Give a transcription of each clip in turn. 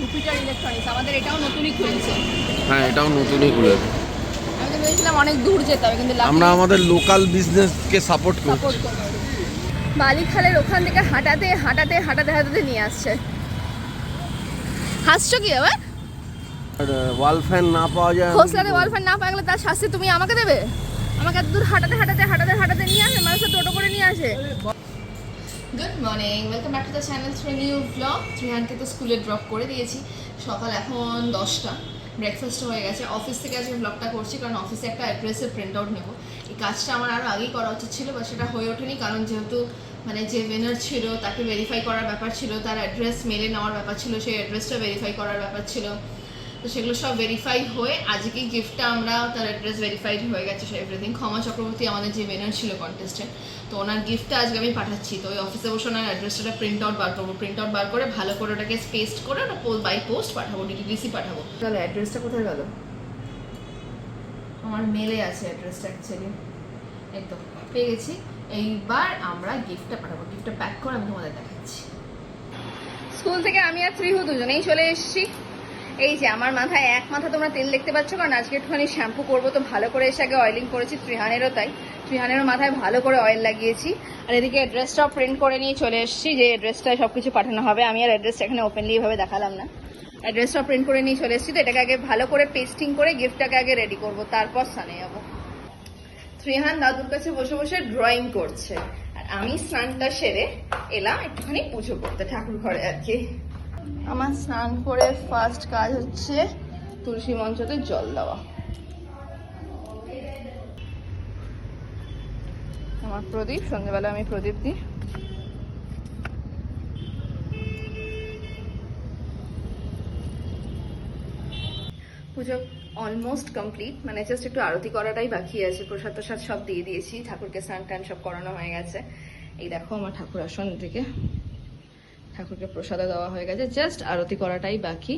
Jupiter electronics আমাদের এটাও নতুনই খুলেছে। হ্যাঁ এটাও নতুনই খুলেছে। আমি ভেবেছিলাম অনেক দূর যেতে হবে কিন্তু আমরা আমাদের লোকাল বিজনেসকে সাপোর্ট করি বালিখালের ওখান থেকে হাঁটাতে হাঁটাতে হাঁটাতে হাঁটাতে নিয়ে আসছে। হাসছো কি আবার? ওয়াল ফ্যান না পাওয়া যায় খোসলাতে ওয়াল ফ্যান না পাওয়া গেলে তার শাস্তি তুমি আমাকে দেবে? আমাকে এত দূর হাঁটাতে হাঁটাতে হাঁটাতে হাঁটাতে নিয়ে আসে মানুষ টোটো করে নিয়ে আসে। Good morning welcome back to the channel through new blog ত্রিহানকে তো স্কুলে ড্রপ করে দিয়েছি। সকাল এখন দশটা। ব্রেকফাস্ট হয়ে গেছে। অফিস থেকে আজকে ব্লগটা করছি কারণ অফিসে একটা অ্যাড্রেসের প্রিন্ট আউট নেব। এই কাজটা আমার আরও আগেই করা উচিত ছিল বা সেটা হয়ে ওঠেনি কারণ যেহেতু মানে যে উইনার ছিল, তাকে ভেরিফাই করার ব্যাপার ছিল, তার অ্যাড্রেস মেলে নেওয়ার ব্যাপার ছিল, সেই অ্যাড্রেসটা ভেরিফাই করার ব্যাপার ছিল। তো সেগুলো সব ভেরিফাই হয়ে আজকে গিফটটা আমরা তার অ্যাড্রেস ভেরিফাইড হয়ে গেছে সে এভরিথিং ক্ষমা চক্রবর্তী আমাদের যে উইনার ছিল কন্টেস্টে তো ওনার গিফটটা আজকে আমি পাঠাচ্ছি। তো ওই অফিসে বসে ওনার অ্যাড্রেসটা প্রিন্ট আউট বার করব। প্রিন্ট আউট বার করে ভালো করে ওটাকে পেস্ট করে ওটা বাই পোস্ট পাঠাবো ডিটিডিসি পাঠাবো। তাহলে অ্যাড্রেসটা কোথায় গেল? আমার মেলে আছে অ্যাড্রেসটা অ্যাকচুয়ালি একদম পেয়ে গেছি। এইবার আমরা গিফটটা পাঠাবো। গিফটটা প্যাক করে আমি তোমাদের দেখাচ্ছি। স্কুল থেকে আমি আর ত্রিহু দুজনেই চলে এসেছি। এই যে, আমার মাথায় এক মাথা তোমরা তেল দেখতে পাচ্ছ, কারণ আজকে একটুখানি শ্যাম্পু করব। তো ভালো করে এসে আগে অয়েলিং করেছি ত্রিহানেরও তাই। ত্রিহানেরও মাথায় ভালো করে অয়েল লাগিয়েছি। আর এদিকে অ্যাড্রেসটাও প্রিন্ট করে নিয়ে চলে এসেছি, যে অ্যাড্রেসটায় সব কিছু পাঠানো হবে। আমি আর অ্যাড্রেসটা এখানে ওপেনলি এভাবে দেখালাম না। অ্যাড্রেসটা প্রিন্ট করে নিয়ে চলে এসেছি। তো এটাকে আগে ভালো করে পেস্টিং করে গিফটটাকে আগে রেডি করব। তারপর সানে যাব। ত্রিহান দাদুর কাছে বসে বসে ড্রয়িং করছে। আর আমি স্নানটা সেরে এলাম একটুখানি পুজো করতে ঠাকুর ঘরে আর কি। আমার স্নান করে ফার্স্ট কাজ হচ্ছে তুলসী মঞ্চতে জল দেওয়া। আমার প্রদীপ, সন্ধ্যেবেলা আমি প্রদীপ দিই। পুজো অলমোস্ট কমপ্লিট মানে জাস্ট একটু আরতি করাটাই বাকি আছে। প্রসাদ প্রসাদ সব দিয়ে দিয়েছি, ঠাকুরকে স্নান টান সব করানো হয়ে গেছে। এই দেখো আমার ঠাকুর আসন দিকে ঠাকুরকে প্রসাদও দেওয়া হয়ে গেছে। জাস্ট আরতি করাটাই বাকি।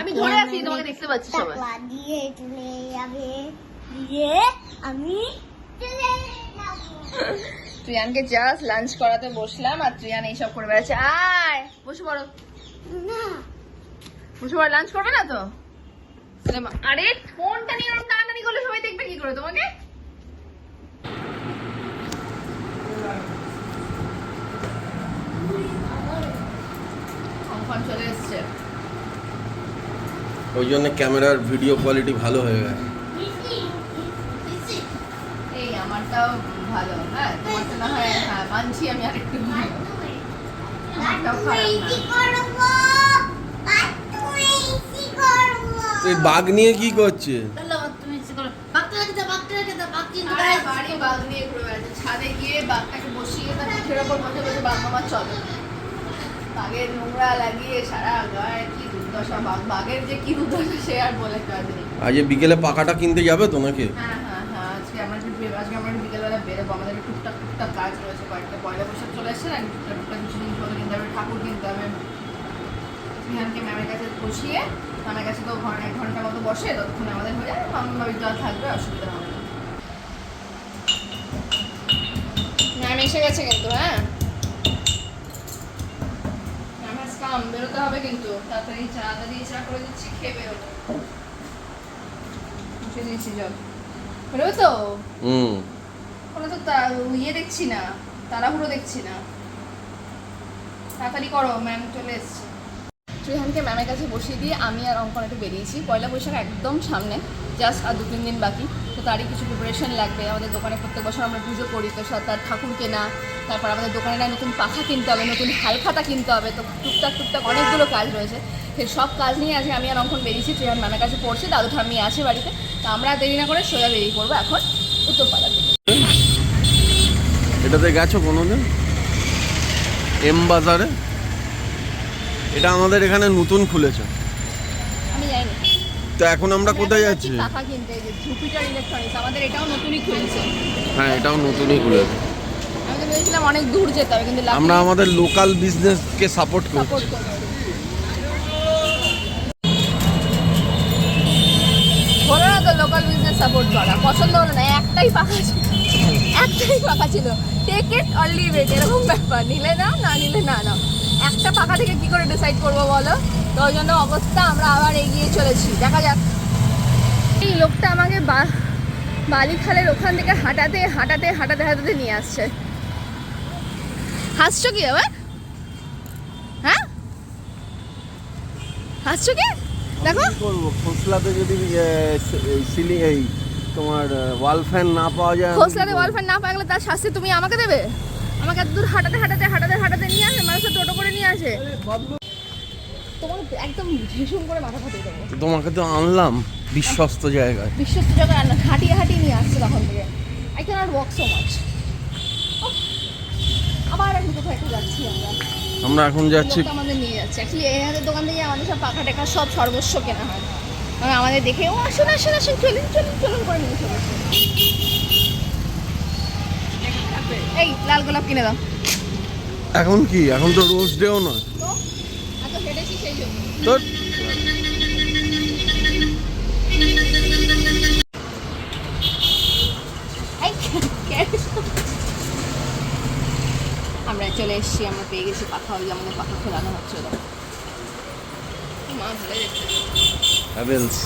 আমি আছি তোমাকে দেখতে পাচ্ছি সবাই। দিয়ে আমি। ত্রিয়ানকে জাস্ট লাঞ্চ করাতে বসলাম আর ত্রিয়ান এইসব করে বেড়াচ্ছে। আয় বসে পড়ো। না। বসে পড়ো লাঞ্চ করবে না তো? আরে ফোনটা নিয়ে ওরকম টানাটানি করলে সবাই দেখবে কি করে তোমাকে? কনফার্ম চলে এসছে। ওই জন্য ক্যামেরার ভিডিও কোয়ালিটি ভালো হয়ে গেছে এই আমারটাও ভালো। হ্যাঁ তোমারটা না হয় হ্যাঁ মানছি আমি ভালো আমারটাও খারাপ না। করব এই বাঘ নিয়ে কি করছে? আরে ছাদে গিয়ে বাঘটাকে বসিয়ে তার পিঠের ওপর বসে বসে বাঘ মামা চলে। বাঘের নোংরা লাগিয়ে সারা গায়ে কি দুর্দশা। বাঘ বাঘের যে কি দুর্দশা সে আর বলে কাজ নেই। আজ বিকেলে পাখাটা কিনতে যাবে তো নাকি হ্যাঁ হ্যাঁ হ্যাঁ আজকে আমরা একটু বে- আজকে আমরা একটু আমাদের টুকটাক টুকটাক কাজ রয়েছে, কয়েকটা পয়লা বৈশাখ চলে এসছে না টুকটাক টুকটাক কিছু জিনিসপত্র কিনতে হবে। ঠাকুর কিনতে হবে। বিহানকে ম্যামের কাছে বসিয়ে ম্যামের কাছে তো ঘণ্টা এক ঘণ্টা মতো বসে ততক্ষণে আমাদের হয়ে যাবে। মামা বাড়ির যা থাকবে, অসুবিধা হবে ম্যাম এসে গেছে কিন্তু হ্যাঁ? ম্যাম কাম বেরোতে হবে কিন্তু। তাড়াতাড়ি চা দিয়ে চা করে দিচ্ছি, খেয়ে বেরোবো। দিয়েছি জল বেরোবে তো? হুম। ইয়ে দেখছি না, তাড়াহুড়ো দেখছি না। তাড়াতাড়ি করো ম্যাম চলে এসছে। ত্রিহানকে ম্যামের কাছে বসিয়ে দিয়ে আমি আর অঙ্কন একটু বেরিয়েছি। পয়লা বৈশাখ একদম সামনে জাস্ট আর দু, তিন দিন বাকি। তো তারই কিছু প্রিপারেশন লাগবে। আমাদের দোকানে প্রত্যেক বছর আমরা পুজো করি, তো তার ঠাকুর কেনা। তারপর আমাদের দোকানে না নতুন পাখা কিনতে হবে, নতুন হালখাতা কিনতে হবে। তো টুকটাক টুকটাক অনেকগুলো কাজ রয়েছে। সেই সব কাজ নিয়ে আজকে আমি আর অঙ্কন বেরিয়েছি। ত্রিহান ম্যামের কাছে পড়ছে, দাদু ঠাম্মি আছে বাড়িতে। তো আমরা দেরি না করে সোজা বেরিয়ে পড়ব এখন। এটাতে গেছো কোনোদিন? এম বাজারে? এটা আমাদের এখানে নতুন খুলেছে। আমি জানি। তো এখন আমরা কোথায় যাচ্ছি? পাখা কিনতে এই জুপিটার ইলেকট্রনিক্স আমাদের এটাও নতুনই খুলেছে। হ্যাঁ এটাও নতুনই খুলেছে। আমি তো ভেবেছিলাম অনেক দূর যেতে হবে কিন্তু আমরা আমাদের লোকাল বিজনেসকে সাপোর্ট করি করছি। হলো না তো লোকাল বিজনেস সাপোর্ট করা পছন্দ হলো না একটাই পাখা একটাই পাখা ছিল। Take it or leave it এরকম ব্যাপার। নিলে না না নিলে না না একটা পাখা থেকে কি করে ডিসাইড করব বলো? তো ওই জন্য অবস্থা, আমরা আবার এগিয়ে চলেছি। দেখা যাক। এই লোকটা আমাকে বা- বালিখালের ওখান থেকে হাঁটাতে হাঁটাতে হাঁটাতে হাঁটাতে নিয়ে আসছে। হাসছো কি আবার? হ্যাঁ? হাসছো কি? দেখো। করব? খোসলাতে যদি সিলি এই তোমার ওয়াল ফ্যান না পাওয়া যায় আমি খোসলাতে ওয়াল? ফ্যান না পাগলে তার শাস্তি তুমি আমাকে দেবে? আমাকে এত দূর হাঁটাতে হাঁটাতে হাঁটাতে হাঁটাতে নিয়ে আসে মানুষের টোটো করে নিয়ে আসে। তোমার একদম ভীষণ করে মাথা ফাটিয়ে দেবো। তো তোমাকে তো আনলাম বিশ্বস্ত জায়গায়। বিশ্বস্ত জায়গায় রান্না হাঁটিয়ে হাঁটিয়ে নিয়ে আসছে তখন থেকে। I can not walk so much আবার এখন কোথাও একটু যাচ্ছি আমরা। আমরা এখন যাচ্ছি আমাদের নিয়ে যাচ্ছে। অ্যাকচুয়ালি এনাদের দোকান থেকে আমাদের সব পাখা টাকা সব সর্বস্ব কেনা হয়। আমাদের দেখে ও আসুন আসুন আসুন চলুন চলুন চলুন করে নিয়ে চলে এই লাল গোলাপ কিনে দাও। এখন কি? এখন তো রোজ ডেও না। তো আমরা চলে এসেছি আমরা পেয়ে গেছি পাখা ওই আমাদের পাখা খোলানো হচ্ছে মা ভালো দেখতে। হ্যাভেলস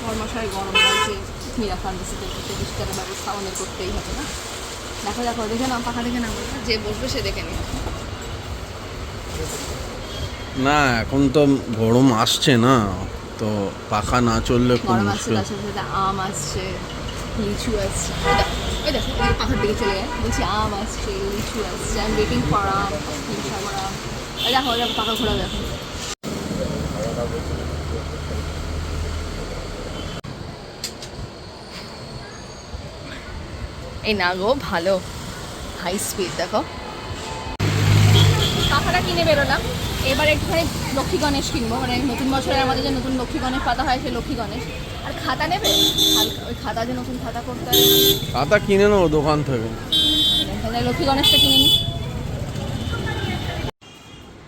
কর্মশায় গরম লাগছে। মীরা ফার্মেসিতে করতে বিস্তারের ব্যবস্থা আমাদের করতেই হবে না। দেখো দেখো দেখে নাও পাখা দেখে নাও যে বসবে সে দেখে নিও না এখন তো গরম আসছে না। তো পাখা না চললে খুব মুশকিল। আম আসছে লিচু আসছে। ওই দেখো, পাখার দিকে চলে যায়। বলছি আম আসছে লিচু আসছে আই ওয়েটিং ফর আম সাগর আম দেখো দেখো পাখা ঘোরা দেখো। এই না গো ভালো। হাই স্পিড দেখো। পাখাটা কিনে বেরোলাম। এবার একটুখানি লক্ষ্মী গণেশ কিনবো। মানে নতুন বছরের আমাদের যে নতুন লক্ষ্মী গণেশ পাতা হয় সেই লক্ষ্মী গণেশ। খাতা নেবে? ওই খাতা যে নতুন খাতা করতে হয়। খাতা কিনে নেব দোকান থেকে। তাহলে লক্ষ্মী গণেশটা কিনে নিই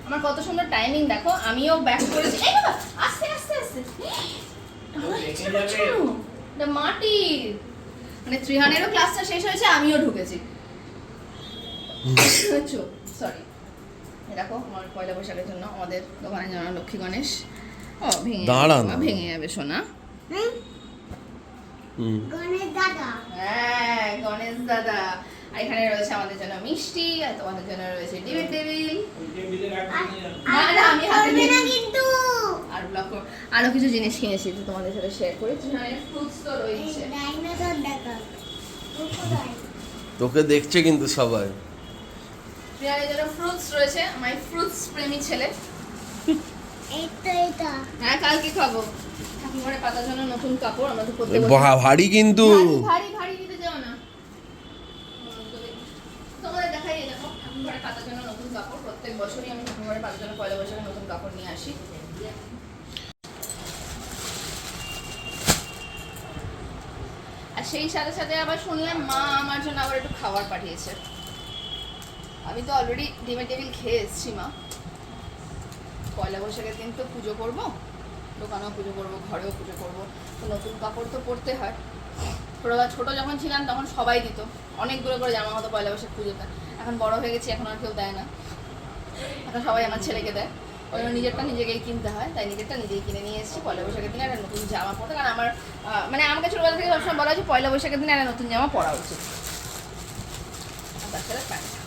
আমার কত সুন্দর টাইমিং দেখো আমিও ব্যাক করেছি। এই বাবা আস্তে আস্তে আস্তে। এটা মাটির মানে ত্রিহানেরও ক্লাসটা শেষ হয়েছে আমিও ঢুকেছি। সরি দেখো আমার পয়লা বৈশাখের জন্য আমাদের দোকানে জানা লক্ষ্মী গণেশ। ও ভেঙে যাবে, ভেঙে যাবে সোনা। গণেশ দাদা। হ্যাঁ গণেশ দাদা। আর এখানে রয়েছে আমাদের জন্য মিষ্টি আর তোমাদের জন্য রয়েছে ডিবেট টেবিল। না না আমি হাতে নিয়ে কিন্তু। আর ব্লক আরও কিছু জিনিস কিনেছি তো তোমাদের সাথে শেয়ার করি। ফ্রুটস তো রয়েছে। ডাইনোসর দেখা। তোকে দেখছে কিন্তু সবাই। প্রিয়ারের জন্য ফ্রুটস রয়েছে আমার ফ্রুটস প্রেমী ছেলে। হ্যাঁ কালকে খাব। ঠাকুরঘরে পাতার জন্য নতুন কাপড় আমরা তো প্রত্যেক বছর ভা- ভারী কিন্তু। ভারী নিতে যাও না। তোমাদের দেখাই দেখো ঠাকুরঘরে পাতার জন্য নতুন কাপড়। প্রত্যেক বছরই আমি ঠাকুরঘরে পাতার জন্য পয়লা বৈশাখে নতুন কাপড় নিয়ে আসি। আর সেই সাথে সাথে আবার শুনলাম মা আমার জন্য আবার একটু খাবার পাঠিয়েছে। আমি তো অলরেডি ডিমের টেবিল খেয়ে এসেছি মা। পয়লা বৈশাখের দিন তো পুজো করব, দোকানেও পুজো করব, ঘরেও পুজো করব। তো নতুন কাপড় তো পরতে হয়। ছোটো ছোটো যখন ছিলাম তখন সবাই দিত। অনেকগুলো করে জামা হতো পয়লা বৈশাখ পুজোতে এখন বড় হয়ে গেছি, এখন আর কেউ দেয় না। এখন সবাই আমার ছেলেকে দেয়। ওই জন্য নিজেরটা নিজেকেই কিনতে হয়। তাই নিজেরটা নিজেই কিনে নিয়ে এসেছি। পয়লা বৈশাখের দিনে একটা নতুন জামা পরতে কারণ আমার মানে আমাকে ছোটোবেলা থেকে সবসময় বলা হয়েছে পয়লা বৈশাখের দিনে একটা নতুন জামা পরা উচিত। তাছাড়া তাই না।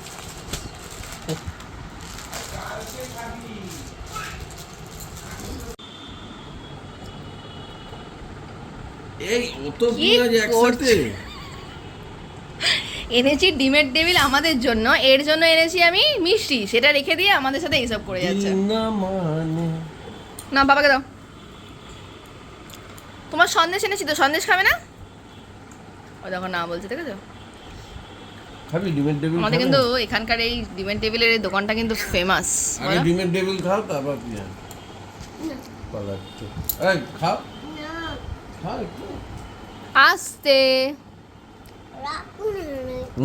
এই অত পেঁয়াজ একসাথে। এনেছি ডিমের টেবিল আমাদের জন্য এর জন্য এনেছি আমি মিষ্টি সেটা রেখে দিয়ে আমাদের সাথে এইসব করে যাচ্ছে। না মানে বাবাকে দাও। তোমার সন্দেশ এনেছি তো সন্দেশ খাবে না? ও দেখো না বলছে ঠিক আছে খাবি ডিমের টেবিল আমাদের কিন্তু এখানকার এই ডিমের টেবিলের এই দোকানটা কিন্তু ফেমাস আগে ডিমের টেবিল খাও তারপর পেঁয়াজ। পালাচ্ছে। এই খাও। না। খা একটু। আস্তে।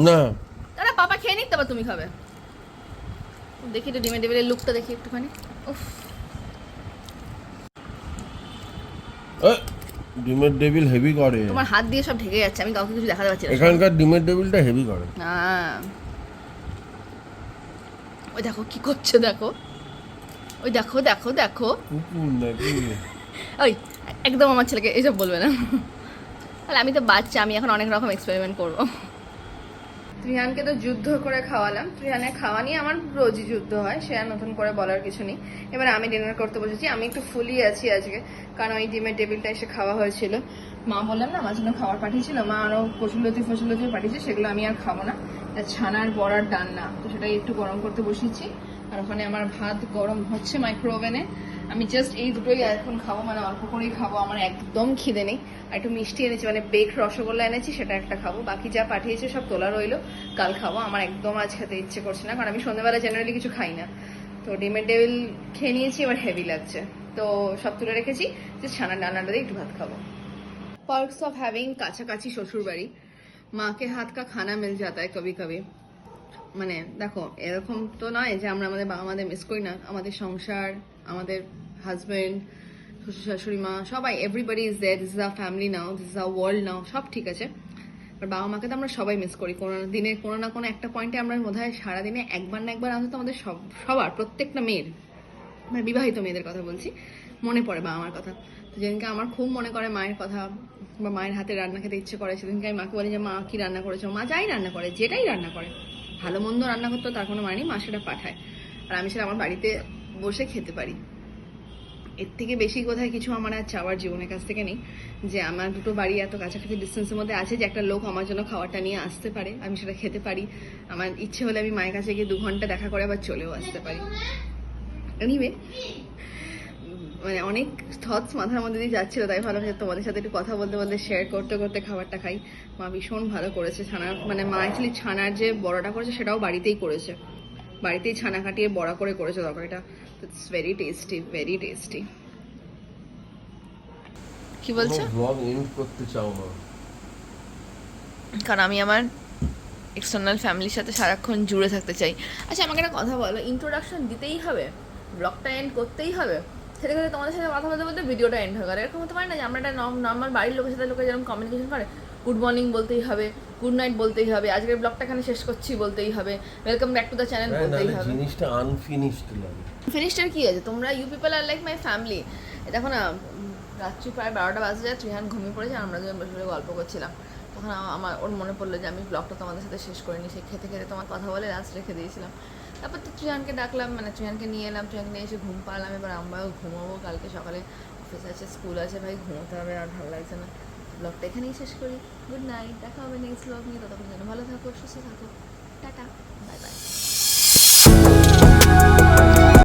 না। দাদা পাপা খেয়ে নিক তারপর তুমি খাবে। দেখি তো ডিমের টেবিলের লুকটা দেখি একটুখানি। উফ। ডিমের ডেবিল হেভি করে। তোমার হাত দিয়ে সব ঢেকে যাচ্ছে আমি কাউকে কিছু দেখাতে পারছি না। এখানকার ডিমের ডেবিলটা হেভি করে। না। ওই দেখো কি করছে দেখো। ওই দেখো দেখো দেখো। ওই একদম আমার ছেলেকে এসব বলবে না। তাহলে আমি তো বাচ্চা, আমি এখন অনেক রকম এক্সপেরিমেন্ট করব। ত্রিহানকে তো যুদ্ধ করে খাওয়ালাম। ত্রিহানের খাওয়া নিয়ে আমার রোজই যুদ্ধ হয়, সে আর নতুন করে বলার কিছু নেই। এবার আমি ডিনার করতে বসেছি, আমি একটু ফুলি আছি আজকে, কারণ ওই ডিমের টেবিলটা এসে খাওয়া হয়েছিল। মা বললাম, না আমার জন্য খাবার পাঠিয়েছিল। মা আরও কচুলতি ফচুলতি পাঠিয়েছে, সেগুলো আমি আর খাব না। ছানার বড়ার ডান্না তো সেটাই একটু গরম করতে বসিয়েছি আর ওখানে আমার ভাত গরম হচ্ছে মাইক্রো ওভেনে আমি জাস্ট এই দুটোই এখন খাব মানে অল্প করেই খাব, আমার একদম খিদে নেই। আর একটু মিষ্টি এনেছি মানে বেক রসগোল্লা এনেছি, সেটা একটা খাব। বাকি যা পাঠিয়েছে সব তোলা রইল, কাল খাব। আমার একদম আজ খেতে ইচ্ছে করছে না, কারণ আমি সন্ধ্যাবেলা জেনারেলি কিছু খাই না। তো ডিমের টেবিল খেয়ে নিয়েছি, এবার হেভি লাগছে। তো সব তুলে রেখেছি যে ছানার ডানাটা দিয়ে একটু ভাত খাব। পার্কস অফ হ্যাভিং কাছাকাছি শ্বশুর বাড়ি মাকে হাত কা খানা মিল যাতা है কবি কবি মানে দেখো, এরকম তো নয় যে আমরা আমাদের বাবা মাদের মিস করি না। আমাদের সংসার, আমাদের হাজবেন্ড শ্বশুর শাশুড়ি মা, সবাই everybody is there this is a family now this is a world now সব ঠিক আছে। আর বাবা মাকে তো আমরা সবাই মিস করি। কোনো দিনে কোনো না কোনো একটা পয়েন্টে আমরা বোধ হয় সারাদিনে একবার না একবার অন্তত আমাদের সব, সবার, প্রত্যেকটা মেয়ের মানে বিবাহিত মেয়েদের কথা বলছি, মনে পড়ে বাবা মার কথা। তো যেদিনকে আমার খুব মনে করে মায়ের কথা বা মায়ের হাতে রান্না খেতে ইচ্ছে করে, সেদিনকে আমি মাকে বলি যে, মা, কি রান্না করেছ? মা যাই রান্না করে, যেটাই রান্না করে। ভালো মন্দ রান্না করতো, তার কোনো মানে নেই, মা সেটা পাঠায়। আর আমি সেটা আমার বাড়িতে বসে খেতে পারি। এর থেকে বেশি কোথায় কিছু আমার আর চাওয়ার জীবনের কাছ থেকে নেই যে আমার দুটো বাড়ি এত কাছাকাছি ডিস্টেন্সের মধ্যে আছে যে একটা লোক আমার জন্য খাবারটা নিয়ে আসতে পারে, আমি সেটা খেতে পারি। আমার ইচ্ছে হলে আমি মায়ের কাছে গিয়ে দু ঘণ্টা দেখা করে আবার চলেও আসতে পারি। এনিওয়ে মানে অনেক থটস মাথার মধ্যে দিয়ে যাচ্ছিল তাই ভালো হচ্ছে তোমাদের সাথে একটু কথা বলতে বলতে শেয়ার করতে করতে খাবারটা খাই। মা ভীষণ ভালো করেছে ছানার মানে মা অ্যাকচুয়ালি ছানার যে বড়াটা করেছে সেটাও বাড়িতেই করেছে। বাড়িতেই ছানা কাটিয়ে বড়া করে করেছে তরকারিটা। It's very tasty very tasty কি বলছো? ব্লগ এন্ড করতে চাও না কারণ আমি আমার এক্সটার্নাল ফ্যামিলির সাথে সারাক্ষণ জুড়ে থাকতে চাই। আচ্ছা আমাকে একটা কথা বলো ইন্ট্রোডাকশন দিতেই হবে? ব্লগটা এন্ড করতেই হবে? সেটা করে তোমাদের সাথে কথা বলতে বলতে ভিডিওটা এন্ড হয়ে গেল। এরকম হতে পারে না যে আমরা একটা নর্মাল বাড়ির লোকের সাথে লোকে যেরকম কমিউনিকেশন করে গুড মর্নিং বলতেই হবে গুড নাইট বলতেই হবে আজকের ব্লগটা এখানে শেষ করছি বলতেই হবে welcome back to the channel বলতেই হবে। জিনিসটা আনফিনিশড লাগে ফিনিশটার কি আছে তোমরা you people are like my family দেখো না রাত্রি প্রায় বারোটা বাজে যায় ত্রিহান ঘুমিয়ে পড়েছে আমরা দুজন বসে বসে গল্প করছিলাম। তখন আমার ওর মনে পড়ল যে আমি ব্লগটা তোমাদের সাথে শেষ করিনি সে খেতে খেতে তোমার কথা বলে লাস্ট রেখে দিয়েছিলাম। তারপর তো চুয়ানকে ডাকলাম মানে চুয়ানকে নিয়ে এলাম চুয়ানকে নিয়ে এসে ঘুম পাড়লাম। এবার আমরাও ঘুমাবো কালকে সকালে। অফিস আছে, স্কুল আছে, ভাই ঘুমোতে হবে আর ভালো লাগছে না। ব্লগটা এখানেই শেষ করি। গুড নাইট দেখা হবে নেক্সট ব্লগ নিয়ে। ততক্ষণ যেন ভালো থাকো, সুস্থ থাকো। Tata bye bye